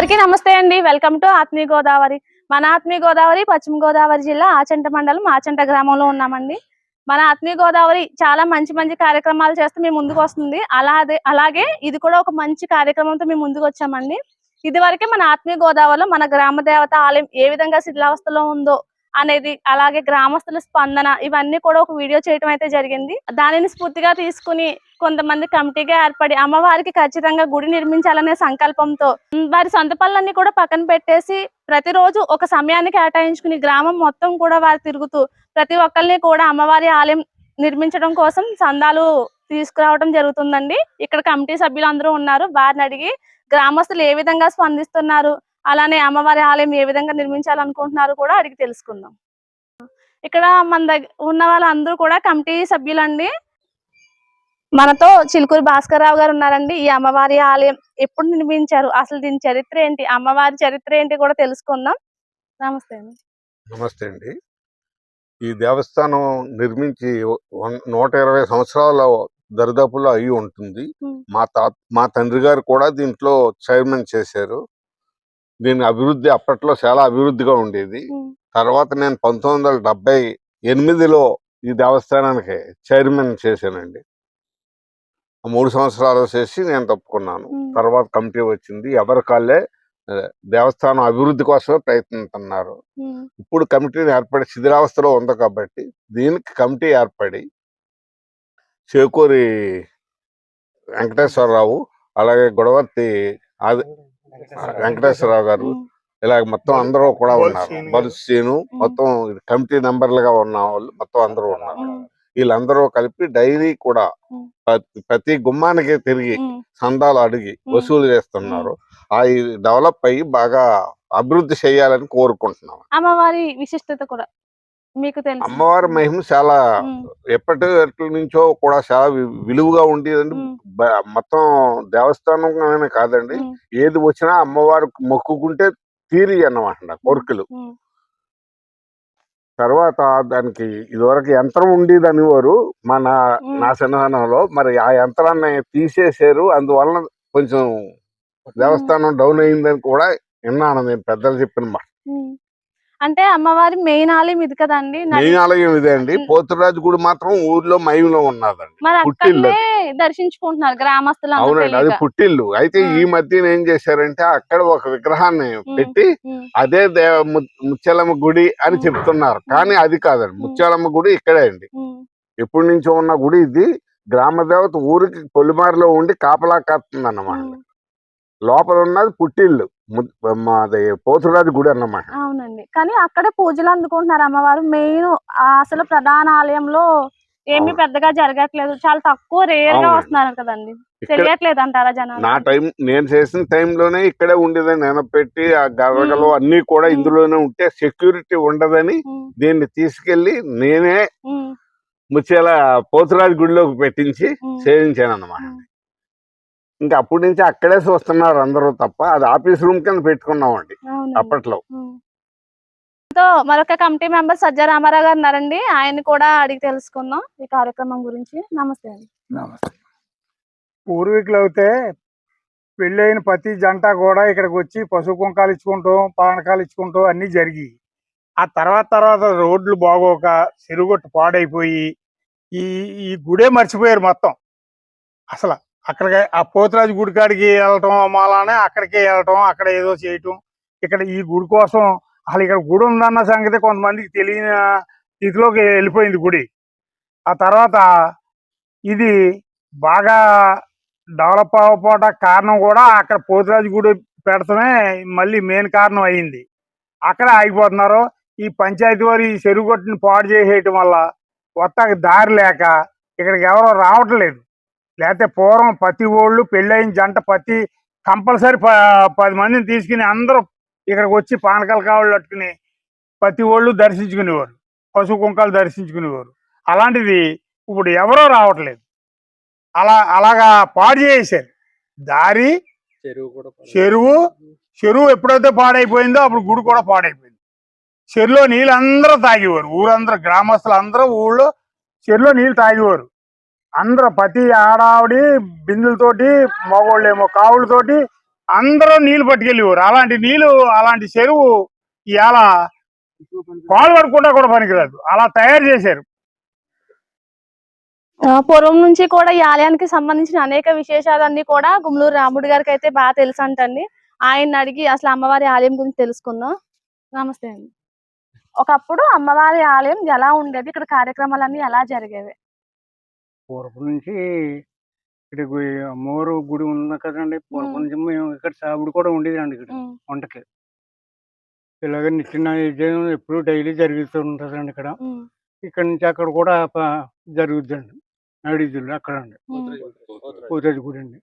అందరికీ నమస్తే అండి. వెల్కమ్ టు ఆత్మీయ గోదావరి. మన ఆత్మీయ గోదావరి పశ్చిమ గోదావరి జిల్లా ఆచంట మండలం ఆచంట గ్రామంలో ఉన్నామండి. మన ఆత్మీయ గోదావరి చాలా మంచి మంచి కార్యక్రమాలు చేస్తే మేము ముందుకు వస్తుంది. అలాగే అలాగే ఇది కూడా ఒక మంచి కార్యక్రమంతో మేము ముందుకు వచ్చామండి. ఇది వరకే మన ఆత్మీయ గోదావరిలో మన గ్రామ దేవత ఆలయం ఏ విధంగా శిథిలావస్థలో ఉందో అనేది అలాగే గ్రామస్తుల స్పందన ఇవన్నీ కూడా ఒక వీడియో చేయటం అయితే జరిగింది. దానిని స్ఫూర్తిగా తీసుకుని కొంతమంది కమిటీగా ఏర్పడి అమ్మవారికి ఖచ్చితంగా గుడి నిర్మించాలనే సంకల్పంతో వారి సొంత పనులన్నీ కూడా పక్కన పెట్టేసి ప్రతిరోజు ఒక సమయాన్ని కేటాయించుకుని గ్రామం మొత్తం కూడా వారు తిరుగుతూ ప్రతి ఒక్కరిని కూడా అమ్మవారి ఆలయం నిర్మించడం కోసం సందాలు తీసుకురావడం జరుగుతుందండి. ఇక్కడ కమిటీ సభ్యులు అందరూ ఉన్నారు. వారిని అడిగి గ్రామస్తులు ఏ విధంగా స్పందిస్తున్నారు? అలానే అమ్మవారి ఆలయం ఏ విధంగా నిర్మించాలనుకుంటున్నారు కూడా అడిగి తెలుసుకుందాం. ఇక్కడ మన దగ్గర ఉన్న వాళ్ళందరూ కూడా కమిటీ సభ్యులండి. మనతో చిలుకూరు భాస్కర్ రావు గారు ఉన్నారండి. ఈ అమ్మవారి ఆలయం ఎప్పుడు నిర్మించారు? అసలు దీని చరిత్ర ఏంటి? అమ్మవారి చరిత్ర ఏంటి కూడా తెలుసుకుందాం. నమస్తే అండి. నమస్తే అండి. ఈ దేవస్థానం నిర్మించి నూట ఇరవై సంవత్సరాల దరిదాపులో అయి ఉంటుంది. మా తా మా తండ్రి గారు కూడా దీంట్లో చైర్మన్ చేశారు. దీని అభివృద్ధి అప్పట్లో చాలా అభివృద్ధిగా ఉండేది. తర్వాత నేను పంతొమ్మిది వందల డెబ్బై ఎనిమిదిలో ఈ దేవస్థానానికి చైర్మన్ చేశానండి. మూడు సంవత్సరాలు చేసి నేను తప్పుకున్నాను. తర్వాత కమిటీ వచ్చింది. ఎవరి కాళ్ళే దేవస్థానం అభివృద్ధి కోసమే ప్రయత్నిస్తున్నారు. ఇప్పుడు కమిటీని ఏర్పడి శిథిలావస్థలో ఉంది కాబట్టి దీనికి కమిటీ ఏర్పడి చేకూరి వెంకటేశ్వరరావు అలాగే గొడవర్తి ఆది వెంకటేశ్వరరావు గారు. ఇలాగ మొత్తం అందరూ కూడా ఉన్నారు. బలుసీను. బలుసీను మొత్తం కమిటీ మెంబర్లుగా ఉన్న వాళ్ళు మొత్తం అందరూ ఉన్నారు. వీళ్ళందరూ కలిపి డైలీ కూడా. ప్రతి- ప్రతి గుమ్మానికి తిరిగి సందాలు అడిగి. వసూలు చేస్తున్నారు. ఆ డెవలప్ అయ్యి బాగా అభివృద్ధి చేయాలని కోరుకుంటున్నాం. అమ్మవారి విశిష్టత కూడా. మీకు తెలుసు. అమ్మవారి మహిమ చాలా ఎప్పటి ఎట్ల నుంచో కూడా చాలా విలువగా ఉండేదండి. మొత్తం దేవస్థానం కాదండి. ఏది వచ్చినా అమ్మవారు మొక్కుకుంటే తీరి అన్నమాట కోరికలు. తర్వాత దానికి ఇదివరకు యంత్రం ఉండేది అనేవారు మన. నా సన్నిధానంలో మరి ఆ యంత్రాన్ని తీసేశారు. అందువలన కొంచెం దేవస్థానం డౌన్ అయిందని కూడా విన్నాను నేను పెద్దలు చెప్పిన మాట. అంటే అమ్మవారి మెయిన్ ఆలయం ఇది కదండి. మెయిన్ ఆలయం ఇదే అండి. పోతురాజు గుడి మాత్రం ఊర్లో మయంలో ఉన్నదండి. పుట్టిల్లు. దర్శించుకుంటున్నారు గ్రామస్తులు అవునండి అది. పుట్టిల్లు. అయితే. ఈ మధ్యన ఏం చేశారంటే అక్కడ ఒక విగ్రహాన్ని పెట్టి అదే ముత్యాలమ్మ గుడి అని. చెప్తున్నారు. కానీ అది కాదండి. ముత్యాలమ్మ గుడి ఇక్కడే అండి. ఎప్పటి నుంచో ఉన్న గుడి ఇది. గ్రామ దేవత ఊరికి పొలిమారిలో ఉండి కాపలా కాస్తుంది అన్నమాట. లోపల ఉన్నది పుట్టిల్లు. మాది పోతురాజు గుడి అన్నమాట అవునండి కానీ అక్కడే పూజలు అందుకుంటున్నారు అమ్మవారు మెయిన్ అసలు ప్రధాన ఆలయంలో ఏమీ. పెద్దగా జరగట్లేదు చాలా తక్కువ రేర్గా. వస్తున్నారు కదండి తెలియట్లేదు అంటారా జనాలు నా టైం నేను చేసిన టైంలోనే ఇక్కడే ఉండేదని నేను పెట్టి ఆ గరగలు. అన్ని కూడా. ఇందులోనే ఉంటే సెక్యూరిటీ ఉండదని దీన్ని తీసుకెళ్ళి నేనే ముత్యాల పోతురాజు గుడిలోకి పెట్టించి సేవించాను అన్నమాట. ఇంకా అప్పటి నుంచి అక్కడే చూస్తున్నారు అందరూ తప్ప అది ఆఫీస్ రూమ్ కింద పెట్టుకున్నామండి. అప్పట్లో. మరొక కమిటీ మెంబర్ సజ్జా రామారావు గారు ఉన్నారండి. ఆయన కూడా అడిగి తెలుసుకుందాం ఈ కార్యక్రమం గురించి. నమస్తే అండి. నమస్తే. పూర్వీకులు అయితే పెళ్ళైన ప్రతి జంట కూడా ఇక్కడికి వచ్చి పశు కుంకాలు ఇచ్చుకుంటాం పానకాలు ఇచ్చుకుంటాం అన్నీ జరిగి ఆ తర్వాత తర్వాత రోడ్లు బాగోక చెరుగొట్టు పాడైపోయి ఈ ఈ గుడే మర్చిపోయారు మొత్తం. అసలు అక్కడికి ఆ పోతురాజు గుడి కాడికి వెళ్ళటం మాలానే అక్కడికి వెళ్ళటం అక్కడ ఏదో చేయటం. ఇక్కడ ఈ గుడి కోసం అసలు ఇక్కడ గుడి ఉందన్న సంగతి కొంతమందికి తెలియని స్థితిలోకి వెళ్ళిపోయింది గుడి. ఆ తర్వాత ఇది బాగా డెవలప్ అవ్వకపోవడం కారణం కూడా అక్కడ పోతురాజు గుడి పెడతమే మళ్ళీ మెయిన్ కారణం అయింది. అక్కడ ఆగిపోతున్నారు. ఈ పంచాయతీ వారు ఈ చెరువు కొట్టిని పాడు చేసేయటం వల్ల కొత్తగా దారి లేక ఇక్కడికి ఎవరో రావట్లేదు లేకపోతే పూర్వం ప్రతి ఓళ్ళు పెళ్ళైన జంట ప్రతి కంపల్సరీ పది మందిని తీసుకుని అందరూ ఇక్కడికి వచ్చి పానకాల కాళ్ళు పట్టుకుని ప్రతి ఓళ్ళు దర్శించుకునేవారు. పశు కుంకాలు దర్శించుకునేవారు. అలాంటిది ఇప్పుడు ఎవరో రావట్లేదు. అలా అలాగా పాడు చేసేసారు దారి చెరువు చెరువు ఎప్పుడైతే పాడైపోయిందో అప్పుడు గుడి కూడా పాడైపోయింది. చెరువులో నీళ్ళు అందరూ తాగేవారు. ఊరందరూ గ్రామస్తులు అందరూ ఊళ్ళో చెరువులో నీళ్ళు తాగేవారు. అందరూ ప్రతి ఆడావిడి బిందులతోటి మగోళ్ళేమో కావులతోటి అందరూ నీళ్ళు పట్టుకెళ్ళేవారు. అలాంటి నీళ్ళు అలాంటి చెరువు ఇవాళ కాలు పడుకుంటా కూడా పనికిరాదు. అలా తయారు చేశారు. ఆ, పూర్వం నుంచి కూడా ఈ ఆలయానికి సంబంధించిన అనేక విశేషాలన్నీ కూడా గుమ్లూరు రాముడు గారికి అయితే బాగా తెలుసు అంటండి ఆయన అడిగి అసలు అమ్మవారి ఆలయం గురించి తెలుసుకుందాం. నమస్తే అండి. ఒకప్పుడు అమ్మవారి ఆలయం ఎలా ఉండేది? ఇక్కడ కార్యక్రమాలన్నీ ఎలా జరిగేవి? పూర్వం నుంచి ఇక్కడ అమ్మవారు గుడి ఉంది కదండి. పూర్వం మ్మ్. నుంచి మేము ఇక్కడ సాగుడు కూడా ఉండేది అండి ఇక్కడ వంటకి ఇలాగ నిత్య నైవేద్యం ఎప్పుడు డైలీ జరుగుతూ ఉంటుందండి ఇక్కడ. ఉమ్, ఇక్కడ నుంచి అక్కడ కూడా జరుగుద్దండి. నడిదులు అక్కడ అండి. పూతది గుడి అండి.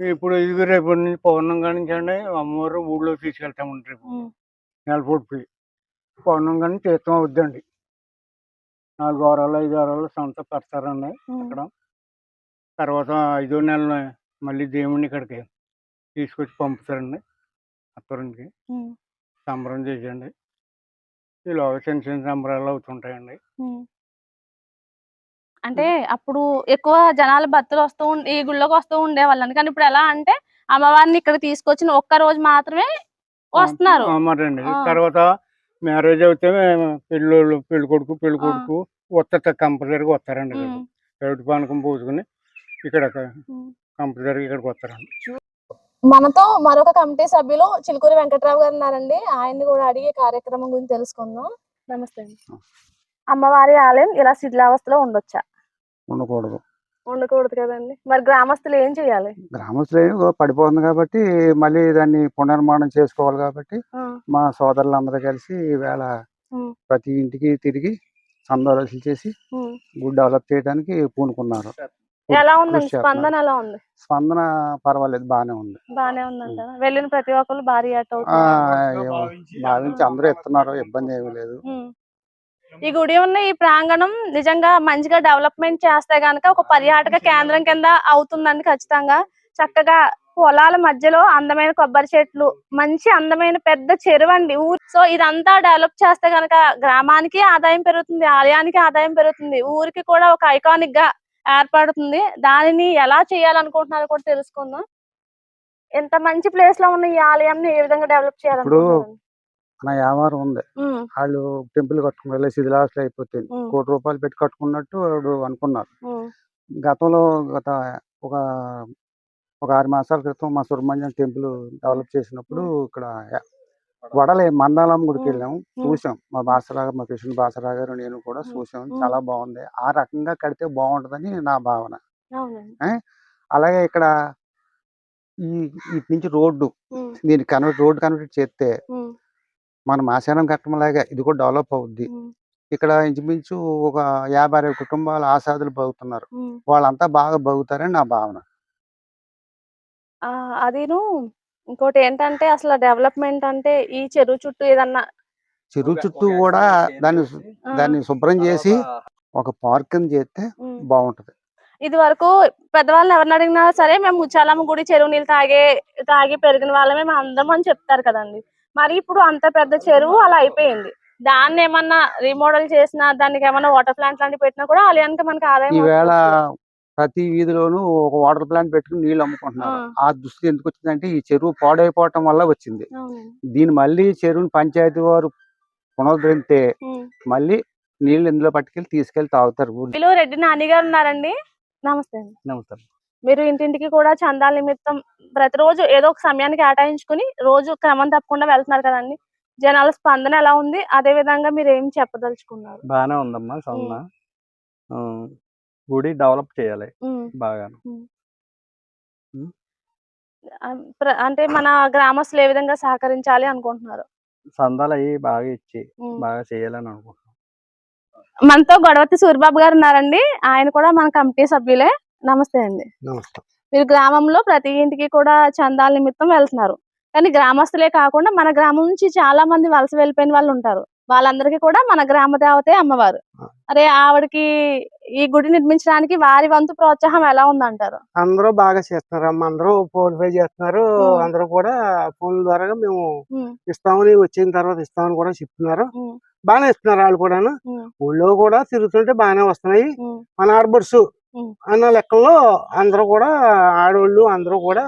ఇప్పుడు ఇది రేపు నుంచి పౌర్ణం కాడి నుంచి అండి అమ్మవారు ఊళ్ళో తీసుకెళ్తామండి రేపు. ఉమ్, నెలపోటు పోయి పౌర్ణం కానీ తీర్థం అవుద్దండి. నాలుగు వారాలు ఐదు వారాలు సంత పెడతారండి అక్కడ. తర్వాత ఐదో నెల మళ్ళీ దేవుణ్ణి ఇక్కడికి తీసుకొచ్చి పంపుతారండి అత్తూరికి ఉమ్, సంబరం చేసేయండి. ఈలోగా చిన్న చిన్న సంబరాలు అవుతుంటాయండి. అంటే అప్పుడు ఎక్కువ జనాలు భక్తులు వస్తూ ఈ గుళ్ళోకి వస్తూ ఉండేవాళ్ళని కానీ ఇప్పుడు ఎలా అంటే అమ్మవారిని ఇక్కడ తీసుకొచ్చిన ఒక్క రోజు మాత్రమే వస్తున్నారు. తర్వాత మ్యారేజ్ అయితే పెళ్ళోళ్ళు పెళ్ళి కొడుకు పెళ్ళి. కొడుకు వస్తారు కంపల్సరీగా వస్తారండి పెరటి పానకం పోసుకుని ఇక్కడ ఉమ్. కంపల్సరీగా ఇక్కడికి వస్తారండి. మనతో మరొక కమిటీ సభ్యులు చిలుకూరి వెంకట్రావు గారు ఉన్నారండి. ఆయన్ని కూడా అడిగి కార్యక్రమం గురించి తెలుసుకుందాం. నమస్తే అమ్మవారి ఆలయం ఇలా శిథిలావస్థలో ఉండొచ్చా? ఉండకూడదు. ఉండకూడదు కదండి. మరి గ్రామస్తులు ఏం చేయాలి? గ్రామస్తులు ఏమో పడిపోతుంది కాబట్టి మళ్ళీ దాన్ని పునర్నిర్మాణం చేసుకోవాలి కాబట్టి మా సోదరులందరూ కలిసి ఈవేళ. ప్రతి ఇంటికి తిరిగి సందర్శన చేసి. గుడ్ డెవలప్ చేయడానికి పూనుకున్నారు. ఎలా చేస్తున్నారు. స్పందన ఎలా ఉంది? స్పందన పర్వాలేదు బాగానే ఉంది. బానే ఉందంట వెళ్ళిన ప్రతి ఒక్కరు భారీ భావించి అందరూ ఇస్తున్నారు ఇబ్బంది ఏమీ లేదు. ఈ గుడి ఉన్న ఈ ప్రాంగణం నిజంగా మంచిగా డెవలప్మెంట్ చేస్తే గనక ఒక పర్యాటక కేంద్రం కింద అవుతుందండి ఖచ్చితంగా. చక్కగా పొలాల మధ్యలో అందమైన కొబ్బరి చెట్లు మంచి అందమైన పెద్ద చెరువు అండి ఊరు. సో ఇదంతా డెవలప్ చేస్తే గనక గ్రామానికి ఆదాయం పెరుగుతుంది ఆలయానికి ఆదాయం పెరుగుతుంది ఊరికి కూడా ఒక ఐకానిక్గా ఏర్పడుతుంది. దానిని ఎలా చేయాలనుకుంటున్నారో కూడా తెలుసుకుందాం. ఎంత మంచి ప్లేస్లో ఉన్న ఈ ఆలయాన్ని ఏ విధంగా డెవలప్ చేయాలనుకుంటున్నారు? నా వ్యాపారం ఉంది. వాళ్ళు టెంపుల్ కట్టుకుని వెళ్ళి శిథిలావస్థలు అయిపోతుంది. కోటి రూపాయలు పెట్టి కట్టుకున్నట్టు వాడు అనుకున్నారు. గతంలో గత ఒక ఒక ఆరు మాసాల క్రితం మా సుబ్రహ్మణ్యం టెంపుల్ డెవలప్ చేసినప్పుడు ఇక్కడ వడలే మందాలం గుడికి ఉమ్, వెళ్ళాం ఉమ్. చూసాం. మా బాసరావు మా కృష్ణ బాసరావు గారు నేను కూడా చూసాం. చాలా బాగుంది. ఆ రకంగా కడితే బాగుంటుందని నా భావన. అలాగే ఇక్కడ ఈ ఇటు నుంచి రోడ్డు. దీన్ని కన్వర్ట్ రోడ్డు కన్వర్ట్ చేస్తే మన మాశానం కట్టడంలాగా ఇది కూడా డెవలప్ అవుద్ది. ఇక్కడ ఇంచుమించు ఒక యాభై అరవై కుటుంబాలు ఆసాదులు బతుకుతున్నారు. ఉమ్. వాళ్ళంతా బాగా బతుకుతారని నా భావన. ఆ, అదిను. ఇంకోటి ఏంటంటే అసలు డెవలప్మెంట్ అంటే ఈ చెరువు చుట్టూ ఏదన్నా చెరువు చుట్టూ కూడా దాన్ని దాన్ని శుభ్రం చేసి ఒక పార్క్ చేస్తే. బాగుంటది. ఇది వరకు పెద్దవాళ్ళని ఎవరిని అడిగినా సరే మేము ముచ్చాలమ్మ గుడి చెరువు నీళ్ళు తాగే తాగి పెరిగిన వాళ్ళమే మేము అందరం అని చెప్తారు కదండి. మరి ఇప్పుడు అంత పెద్ద చెరువు అలా అయిపోయింది దాన్ని ఏమన్నా రీమోడల్ చేసినా దానికి ఏమన్నా వాటర్ ప్లాంట్ లాంటివి పెట్టినా కూడా ఆలయానికి మనకి ఆదాయం ఈవేళ. ప్రతి వీధిలోనూ ఒక వాటర్ ప్లాంట్ పెట్టుకుని నీళ్ళు అమ్ముకుంటున్నారు ఆ. దుస్థితి ఎందుకు వచ్చిందంటే ఈ చెరువు పాడైపోవటం వల్ల వచ్చింది. దీన్ని మళ్ళీ చెరువుని పంచాయతీ వారు పునరుద్ధరిస్తే ఉమ్. మళ్ళీ నీళ్ళు ఇందులో పట్టుకెళ్ళి తీసుకెళ్ళి తాగుతారు రెడ్డి నాని గారు ఉన్నారండి నమస్తే నమ్ముతారు మీరు ఇంటింటికి కూడా చందాల నిమిత్తం ప్రతిరోజు ఏదో ఒక సమయాన్ని కేటాయించుకుని రోజు క్రమం తప్పకుండా వెళ్తున్నారు కదండి. జనాల స్పందన ఎలా ఉంది? అదే విధంగా మీరు ఏం చెప్పదలుచుకున్నారు? బాగానే ఉందమ్మా గుడి డెవలప్ చేయాలి బాగా అంటే మన గ్రామస్తులు ఏ విధంగా సహకరించాలి అనుకుంటున్నారు? సందాలు అవి బాగా ఇచ్చి. బాగా చేయాలని అనుకుంటున్నాం. మనతో గొడవతి సూరిబాబు గారు ఉన్నారండి. ఆయన కూడా మన కమిటీ సభ్యులే. నమస్తే అండి. నమస్తే. మీరు గ్రామంలో ప్రతి ఇంటికి కూడా చందాల నిమిత్తం వెళ్తున్నారు. కానీ గ్రామస్తులే కాకుండా మన గ్రామం నుంచి చాలా మంది వలస వెళ్ళిపోయిన వాళ్ళు ఉంటారు. వాళ్ళందరికీ కూడా మన గ్రామ దేవతే అమ్మవారు. అరే ఆవిడకి ఈ గుడి నిర్మించడానికి వారి వంతు ప్రోత్సాహం ఎలా ఉందంటారు? అందరూ బాగా చేస్తున్నారు అమ్మ అందరూ ఫోన్ పే చేస్తున్నారు. అందరూ కూడా ఫోన్ ద్వారా మేము ఇస్తామని వచ్చిన తర్వాత ఇస్తామని కూడా చెప్తున్నారు. బాగానే ఇస్తున్నారు వాళ్ళు కూడాను. ఉమ్, ఊళ్ళో కూడా తిరుగుతుంటే బాగానే వస్తున్నాయి. మన ఆడబడుసు ఉం. అన్న లెక్కల్లో అందరూ కూడా ఆడవాళ్ళు అందరూ కూడా.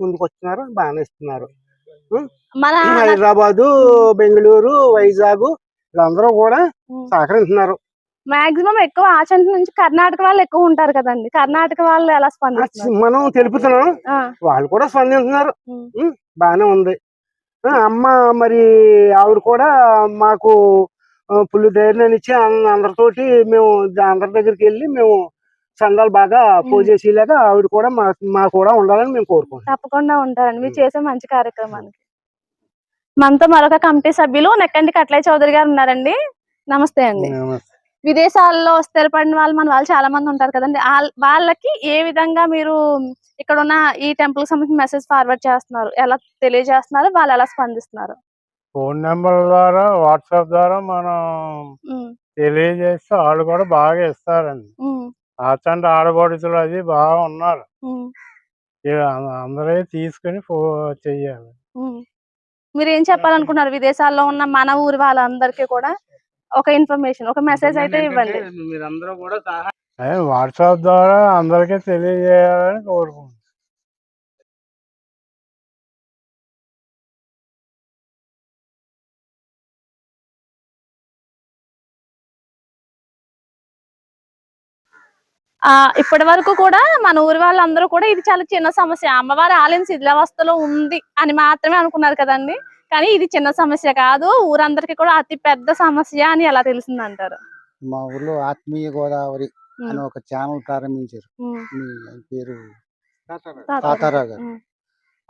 ముందుకు వస్తున్నారు బాగానే ఇస్తున్నారు. హైదరాబాదు బెంగళూరు వైజాగ్ వీళ్ళందరూ కూడా సహకరిస్తున్నారు. మాక్సిమం ఎక్కువ ఆచంట నుంచి కర్ణాటక వాళ్ళు ఎక్కువ ఉంటారు కదండి. కర్ణాటక వాళ్ళు ఎలా స్పందిస్తున్నారు? మనం తెలుపుతున్నాం. వాళ్ళు కూడా స్పందిస్తున్నారు. బాగానే ఉంది. అమ్మ మరి ఆవిడ కూడా మాకు పుల్లు ధైర్యం ఇచ్చి అందరితోటి మేము అందరి దగ్గరికి వెళ్ళి మేము చందాలు బాగా పోజేసేలాగా ఆవిడ కూడా మా మా కూడా ఉండాలని మేము కోరుకుంటున్నాం. తప్పకుండా ఉంటారండి. మీరు చేసే మంచి కార్యక్రమానికి. మనతో మరొక కమిటీ సభ్యులు నెక్కంటి కట్లయ్య చౌదరి గారు ఉన్నారండి. నమస్తే అండి. విదేశాల్లో స్థిరపడిన వాళ్ళు మన వాళ్ళు చాలా మంది ఉంటారు కదండి. వాళ్ళకి ఏ విధంగా మీరు ఇక్కడ ఉన్న ఈ టెంపుల్ సంబంధించి మెసేజ్ ఫార్వర్డ్ చేస్తున్నారు? ఎలా తెలియజేస్తున్నారు? వాళ్ళు ఎలా స్పందిస్తున్నారు? ఫోన్ నెంబర్ ద్వారా వాట్సాప్ ద్వారా మనం తెలియజేస్తే వాళ్ళు కూడా బాగా ఇస్తారండి. ఆచంట ఆడబడుతులు అది బాగా ఉన్నారు. అందరూ తీసుకుని చెయ్యాలి. మీరు ఏం చెప్పాలనుకున్నారు? విదేశాల్లో ఉన్న మన ఊరి వాళ్ళందరికీ కూడా ఒక ఇన్ఫర్మేషన్ ఒక మెసేజ్ అయితే ఇవ్వండి. మీరందరూ కూడా వాట్సాప్ ద్వారా అందరికీ తెలియజేయాలని కోరుకుంటున్నాను ఆ ఇప్పటి వరకు కూడా మన ఊరి వాళ్ళందరూ కూడా ఇది చాలా చిన్న సమస్య. అమ్మవారి ఆలయం శిథిలావస్థలో ఉంది అని మాత్రమే అనుకున్నారు కదండి. కానీ ఇది చిన్న సమస్య కాదు. ఊరందరికీ కూడా అతి పెద్ద సమస్య అని ఎలా తెలిసిందంటారు? మా ఊర్లో ఆత్మీయ గోదావరి అని ఒక ఛానల్ ప్రారంభించారు. పేరు తాతారావు. గారు.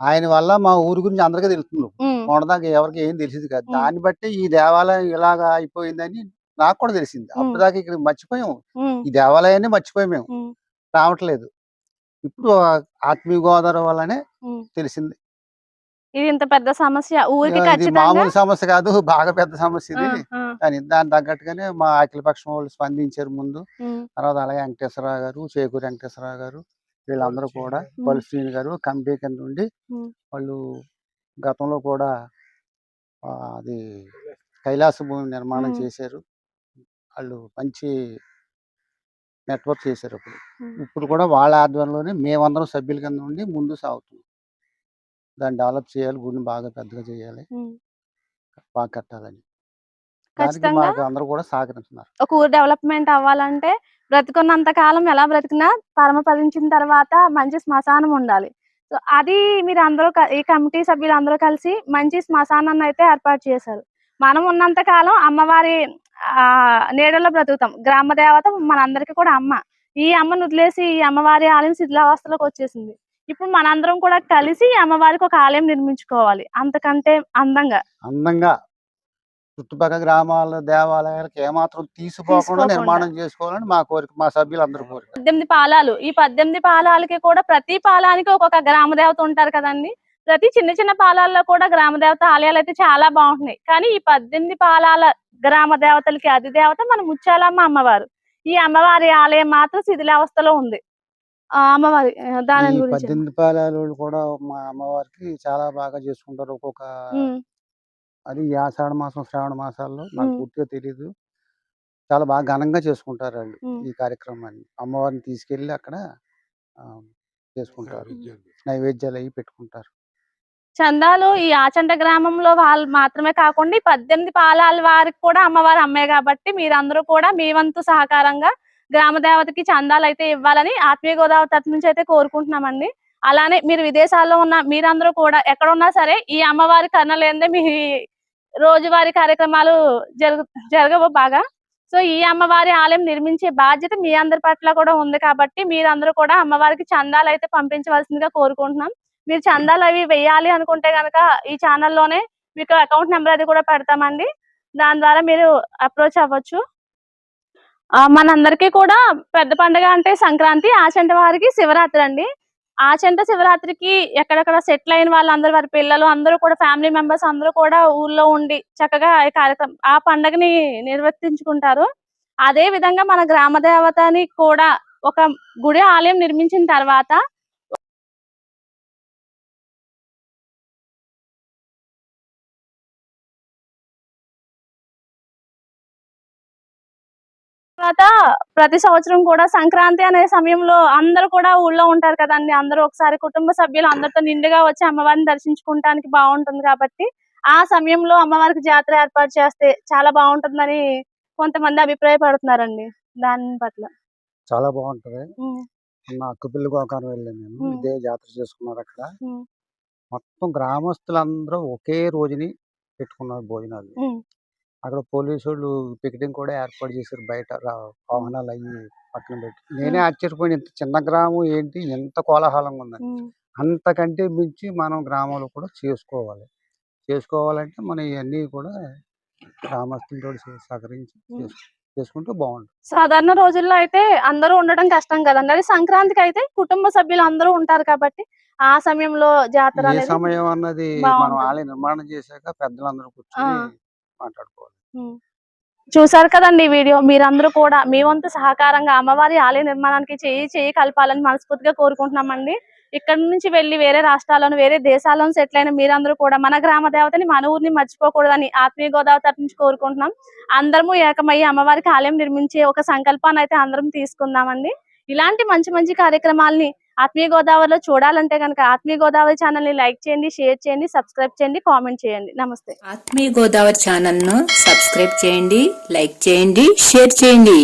ఆయన వల్ల మా ఊరి గురించి అందరికీ తెలుస్తుంది. మొన్నదాకా ఎవరికి ఏం తెలిసింది కాదు. దాన్ని బట్టి ఈ దేవాలయం ఇలాగా అయిపోయిందని నాకు కూడా తెలిసింది. అప్పటిదాకా ఇక్కడ మర్చిపోయాం ఈ దేవాలయాన్ని మర్చిపోయాం మేము. రావట్లేదు. ఇప్పుడు ఆత్మీయ గోదావరి వల్లనే. తెలిసింది. ఇది ఇంత పెద్ద సమస్య. ఊరికి మామూలు సమస్య కాదు బాగా పెద్ద సమస్య ఇది. కానీ దాని తగ్గట్టుగానే మా అఖిలపక్షం వాళ్ళు స్పందించారు ముందు. తర్వాత అలాగే వెంకటేశ్వరరావు గారు చేకూరి వెంకటేశ్వరరావు గారు వీళ్ళందరూ కూడా పలుశ్రీని గారు కమిటీ కింద ఉండి. వాళ్ళు గతంలో కూడా అది కైలాస భూమి నిర్మాణం. చేశారు. వాళ్ళు మంచి నెట్వర్క్ చేశారు ఇప్పుడు ఉమ్. ఇప్పుడు కూడా వాళ్ళ ఆధ్వర్యంలోనే మేమందరం సభ్యుల కింద ఉండి ముందు సాగుతున్నాం. దాన్ని డెవలప్ చేయాలి గుడిని బాగా పెద్దగా చేయాలి. బాగా కట్టాలని. మాకు అందరూ కూడా సహకరిస్తున్నారు. ఒక ఊరు డెవలప్మెంట్ అవ్వాలంటే బ్రతికున్నంత కాలం ఎలా బ్రతికినా పరమపదించిన తర్వాత మంచి శ్మశానం ఉండాలి. సో అది మీరు అందరూ ఈ కమిటీ సభ్యులు అందరూ కలిసి మంచి శ్మశానాన్ని అయితే ఏర్పాటు చేశారు. మనం ఉన్నంత కాలం అమ్మవారి ఆ నీడలో బ్రతుకుతాం. గ్రామ దేవత మనందరికీ కూడా అమ్మ. ఈ అమ్మను వదిలేసి ఈ అమ్మవారి ఆలయం శిథిలావస్థలోకి వచ్చేసింది. ఇప్పుడు మనందరం కూడా కలిసి అమ్మవారికి ఒక ఆలయం నిర్మించుకోవాలి. అంతకంటే అందంగా. అందంగా. చుట్టుపక్కల గ్రామాల దేవాలయాలకు ఏమాత్రం తీసుకోకుండా తీసుకోకుండా. నిర్మాణం చేసుకోవాలని మా కోరిక మా సభ్యులందరూ కోరిక. పద్దెనిమిది పాలాలు. ఈ పద్దెనిమిది పాలాలకి కూడా ప్రతి పాలానికి ఒక్కొక్క గ్రామ దేవత ఉంటారు కదండి. ప్రతి చిన్న చిన్న పాలాల్లో కూడా గ్రామ దేవత ఆలయాలు అయితే చాలా బాగుంటున్నాయి. కానీ ఈ పద్దెనిమిది పాలాల గ్రామ దేవతలకి అతి దేవత మన ముత్యాలమ్మ అమ్మవారు. ఈ అమ్మవారి ఆలయం మాత్రం శిథిలావస్థలో ఉంది. ఆ అమ్మవారి దాని గురించి. పద్దెనిమిది పాలాలు కూడా మా అమ్మవారికి చాలా బాగా చేసుకుంటారు. ఒక్కొక్క అది ఆషాఢ మాసం శ్రావణ మాసాల్లో నాకు. పూర్తిగా తెలియదు చాలా బాగా ఘనంగా చేసుకుంటారు వాళ్ళు. ఈ కార్యక్రమాన్ని. అమ్మవారిని తీసుకెళ్ళి అక్కడ ఆ, చేసుకుంటారు. నైవేద్యాలు. అవి పెట్టుకుంటారు. చందాలు ఈ ఆచంట గ్రామంలో వాళ్ళు మాత్రమే కాకుండా పద్దెనిమిది పాలాల వారికి కూడా అమ్మవారు అమ్మే కాబట్టి మీరందరూ కూడా మీ వంతు సహకారంగా గ్రామ దేవతకి చందాలు అయితే ఇవ్వాలని ఆత్మీయ గోదావరి తరఫు నుంచి అయితే కోరుకుంటున్నామండి. అలానే మీరు విదేశాల్లో ఉన్న మీరందరూ కూడా ఎక్కడ ఉన్నా సరే ఈ అమ్మవారి కరుణ మీ రోజువారీ కార్యక్రమాలు జరుగు జరగవు బాగా. సో ఈ అమ్మవారి ఆలయం నిర్మించే బాధ్యత మీ అందరి పట్ల కూడా ఉంది కాబట్టి మీరందరూ కూడా అమ్మవారికి చందాలు అయితే పంపించవలసిందిగా కోరుకుంటున్నాం. మీరు చందాలు అవి వేయాలి అనుకుంటే కనుక ఈ ఛానల్లోనే మీకు అకౌంట్ నెంబర్ అది కూడా పెడతామండి. దాని ద్వారా మీరు అప్రోచ్ అవ్వచ్చు. మనందరికీ కూడా పెద్ద పండుగ అంటే సంక్రాంతి ఆచంట వారికి శివరాత్రి అండి. ఆచంట శివరాత్రికి ఎక్కడెక్కడ సెటిల్ అయిన వాళ్ళందరూ వారి పిల్లలు అందరూ కూడా ఫ్యామిలీ మెంబర్స్ అందరూ కూడా ఊళ్ళో ఉండి చక్కగా ఈ కార్యక్రమం ఆ పండుగని నిర్వర్తించుకుంటారు. అదే విధంగా మన గ్రామ దేవతని కూడా ఒక గుడి ఆలయం నిర్మించిన తర్వాత తర్వాత ప్రతి సంవత్సరం కూడా సంక్రాంతి అనే సమయంలో అందరూ కూడా ఊళ్ళో ఉంటారు కదండి. అందరూ ఒకసారి కుటుంబ సభ్యులు అందరితో నిండుగా వచ్చి అమ్మవారిని దర్శించుకుంటానికి బాగుంటుంది కాబట్టి ఆ సమయంలో అమ్మవారికి జాతర ఏర్పాటు చేస్తే చాలా బాగుంటుందని కొంతమంది అభిప్రాయపడుతున్నారండి దాని పట్ల. చాలా బాగుంటది. మొన్న అక్కుపిల్లి గోకారం వెళ్ళాను నేను. ఇదే జాతర చేసుకున్నారు అక్కడ. మొత్తం గ్రామస్తులందరూ ఒకే రోజుని పెట్టుకున్నారు భోజనాలు. అక్కడ పోలీసు వాళ్ళు పికెటింగ్ కూడా ఏర్పాటు చేశారు బయట వాహనాలు అయ్యి పక్కన పెట్టి. నేనే ఆశ్చర్యపోయిన ఇంత చిన్న గ్రామం ఏంటి ఎంత కోలాహలంగా ఉందని. అంతకంటే మించి మనం గ్రామంలో కూడా చేసుకోవాలి. చేసుకోవాలంటే మనం ఇవన్నీ కూడా గ్రామస్తులతో సహకరించి చేసు- చేసుకుంటే బాగుంటుంది. సాధారణ రోజుల్లో అయితే అందరూ ఉండడం కష్టం కదండి. అది సంక్రాంతికి అయితే కుటుంబ సభ్యులు అందరూ ఉంటారు కాబట్టి ఆ సమయంలో జాతర సమయం అన్నది మనం. ఆలయ నిర్మాణం చేశాక పెద్దలందరూ కూర్చొని. మాట్లాడుకోవాలి. చూసారు కదండి ఈ వీడియో. మీరందరూ కూడా మీ వంతు సహకారంగా అమ్మవారి ఆలయ నిర్మాణానికి చేయి చేయి కలపాలని మనస్ఫూర్తిగా కోరుకుంటున్నామండి. ఇక్కడ నుంచి వెళ్ళి వేరే రాష్ట్రాలను వేరే దేశాలను సెటిల్ అయిన మీరందరూ కూడా మన గ్రామ దేవతని మన ఊరిని మర్చిపోకూడదని ఆత్మీయ గోదావరి తరపు నుంచి కోరుకుంటున్నాం. అందరము ఏకమయ్యి అమ్మవారికి ఆలయం నిర్మించే ఒక సంకల్పాన్ని అయితే అందరం తీసుకుందామండి. ఇలాంటి మంచి మంచి కార్యక్రమాలని ఆత్మీయ గోదావరిలో చూడాలంటే కనుక ఆత్మీయ గోదావరి ఛానల్ని లైక్ చేయండి షేర్ చేయండి సబ్స్క్రైబ్ చేయండి కామెంట్ చేయండి. నమస్తే. ఆత్మీయ గోదావరి ఛానల్ను సబ్స్క్రైబ్ చేయండి లైక్ చేయండి షేర్ చేయండి.